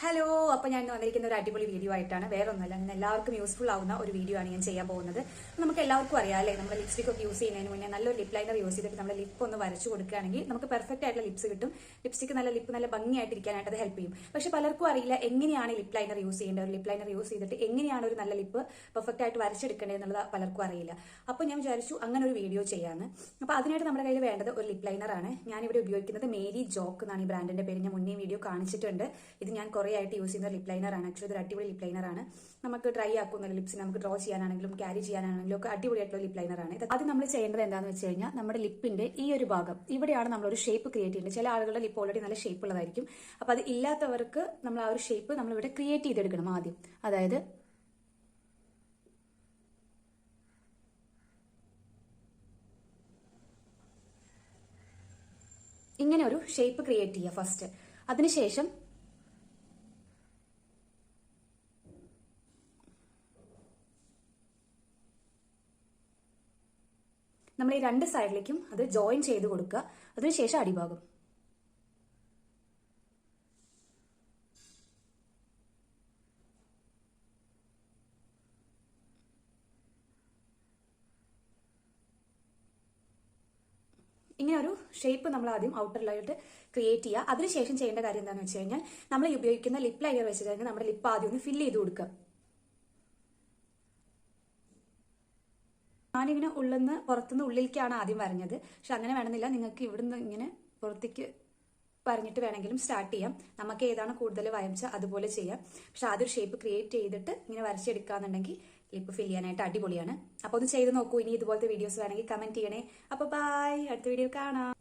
Hello അപ്പോൾ ഞാൻ വന്നിരിക്കുന്ന ഒരു അടിപൊളി വീഡിയോ ആയിട്ടാണ്. വേറെ ഒന്നുമല്ല ഇന്ന് എല്ലാവർക്കും യൂസ്ഫുൾ ആവുന്ന ഒരു വീഡിയോ ആണ് ഞാൻ ചെയ്യാൻ പോകുന്നത്. നമുക്ക് എല്ലാവർക്കും അറിയാം അല്ലേ? നമ്മൾ ലിപ്സ്റ്റിക് ഒക്കെ യൂസ് ചെയ്യുന്നതിന് മുന്നേ നല്ലൊരു ലിപ് ലൈനർ യൂസ് ചെയ്തിട്ട് നമ്മുടെ ലിപ്പ് ഒന്ന് വരച്ചു കൊടുക്കുകയാണെങ്കിൽ നമുക്ക് പെർഫെക്റ്റ് ആയിട്ടുള്ള ലിപ്സ് കിട്ടും. ലിപ്സ്റ്റിക് നല്ല ലിപ്പ് നല്ല ഭംഗിയായിട്ട് ഇരിക്കാനായിട്ട് അത് ഹെൽപ്പ് ചെയ്യും. പക്ഷെ പലർക്കും അറിയില്ല എങ്ങനെയാണ് ലിപ് ലൈനർ യൂസ് ചെയ്യേണ്ടത്. ഒരു ലിപ് ലൈനർ യൂസ് ചെയ്തിട്ട് എങ്ങനെയാണ് ഒരു നല്ല ലിപ്പ് പെർഫെക്റ്റ് ആയിട്ട് വരച്ചെടുക്കേണ്ടത് എന്നുള്ളത് പലർക്കും അറിയില്ല. അപ്പോൾ ഞാൻ വിചാരിച്ചു അങ്ങനെ ഒരു വീഡിയോ ചെയ്യാന്ന്. അപ്പോൾ അതിനായിട്ട് നമ്മുടെ കയ്യിൽ വേണ്ടത് ഒരു ലിപ് ലൈനർ ആണ്. ഞാനിവിടെ ഉപയോഗിക്കുന്നത് മേരി ജോക്ക് എന്നാണ് ഈ ബ്രാൻഡിന്റെ പേര്. ഞാൻ മുന്നേ വീഡിയോ കാണിച്ചിട്ടുണ്ട്. ഇത് ഞാൻ കുറേ ആയിട്ട് യൂസ് ചെയ്യുന്ന ലിപ് ലൈനർ ആണ്. ആക്ച്വലി ഒരു അടിപൊളി ലിപ് ലൈനർ ആണ്. നമുക്ക് ഡ്രൈ ആക്കുന്ന ലിപ്സ് നമുക്ക് ഡ്രോ ചെയ്യാനാണെങ്കിലും ക്യാരി ചെയ്യാനാണെങ്കിലും ഒക്കെ അടിപൊളിയായിട്ടുള്ള ലിപ് ലൈനർ ആണ്. അത് നമ്മൾ ചെയ്യേണ്ടത് എന്താണെന്ന് വെച്ച് കഴിഞ്ഞാൽ നമ്മുടെ ലിപ്പിന്റെ ഈ ഒരു ഭാഗം ഇവിടെയാണ് നമ്മൾ ഒരു ഷേപ്പ് ക്രിയേറ്റ് ചെയ്യുന്നത്. ചില ആളുകളുടെ ലിപ്പ് ഓൾറെഡി നല്ല ഷേപ്പ് ഉള്ളതായിരിക്കും. അപ്പൊ അത് ഇല്ലാത്തവർക്ക് നമ്മൾ ആ ഒരു ഷേപ്പ് നമ്മൾ ഇവിടെ ക്രിയേറ്റ് ചെയ്തെടുക്കണം ആദ്യം. അതായത് ഇങ്ങനെ ഒരു ഷേപ്പ് ക്രിയേറ്റ് ചെയ്യുക ഫസ്റ്റ് അതിനുശേഷം നമ്മൾ ഈ രണ്ട് സൈഡിലേക്കും അത് ജോയിൻ ചെയ്ത് കൊടുക്കുക. അതിനുശേഷം അടിഭാഗം. ഇങ്ങനെ ഒരു ഷേപ്പ് നമ്മൾ ആദ്യം ഔട്ടർ ഔട്ടറിലായിട്ട് ക്രിയേറ്റ് ചെയ്യുക. അതിനുശേഷം ചെയ്യേണ്ട കാര്യം എന്താണെന്ന് വെച്ച് കഴിഞ്ഞാൽ നമ്മൾ ഉപയോഗിക്കുന്ന ലിപ്പ് ലൈനർ വെച്ച് കഴിഞ്ഞാൽ നമ്മുടെ ലിപ്പ് ആദ്യം ഒന്ന് ഫില്ല് ചെയ്ത് കൊടുക്കുക. ഞാനിങ്ങനെ ഉള്ളിന്ന് പുറത്തുനിന്ന് ഉള്ളിലേക്കാണ് ആദ്യം വരഞ്ഞത്. പക്ഷെ അങ്ങനെ വേണമെന്നില്ല നിങ്ങൾക്ക് ഇവിടുന്ന് ഇങ്ങനെ പുറത്തേക്ക് പറഞ്ഞിട്ട് വേണമെങ്കിലും സ്റ്റാർട്ട് ചെയ്യാം. നമുക്ക് ഏതാണ് കൂടുതൽ വരച്ച അതുപോലെ ചെയ്യാം. പക്ഷെ ആദ്യം ഷേപ്പ് ക്രിയേറ്റ് ചെയ്തിട്ട് ഇങ്ങനെ വരച്ചെടുക്കാന്നുണ്ടെങ്കിൽ ലിപ്പ് ഫിൽ ചെയ്യാനായിട്ട് അടിപൊളിയാണ്. അപ്പോൾ ഒന്ന് ചെയ്ത് നോക്കൂ. ഇനി ഇതുപോലത്തെ വീഡിയോസ് വേണമെങ്കിൽ കമന്റ് ചെയ്യണേ. അപ്പോൾ ബായ് അടുത്ത വീഡിയോ കാണാം.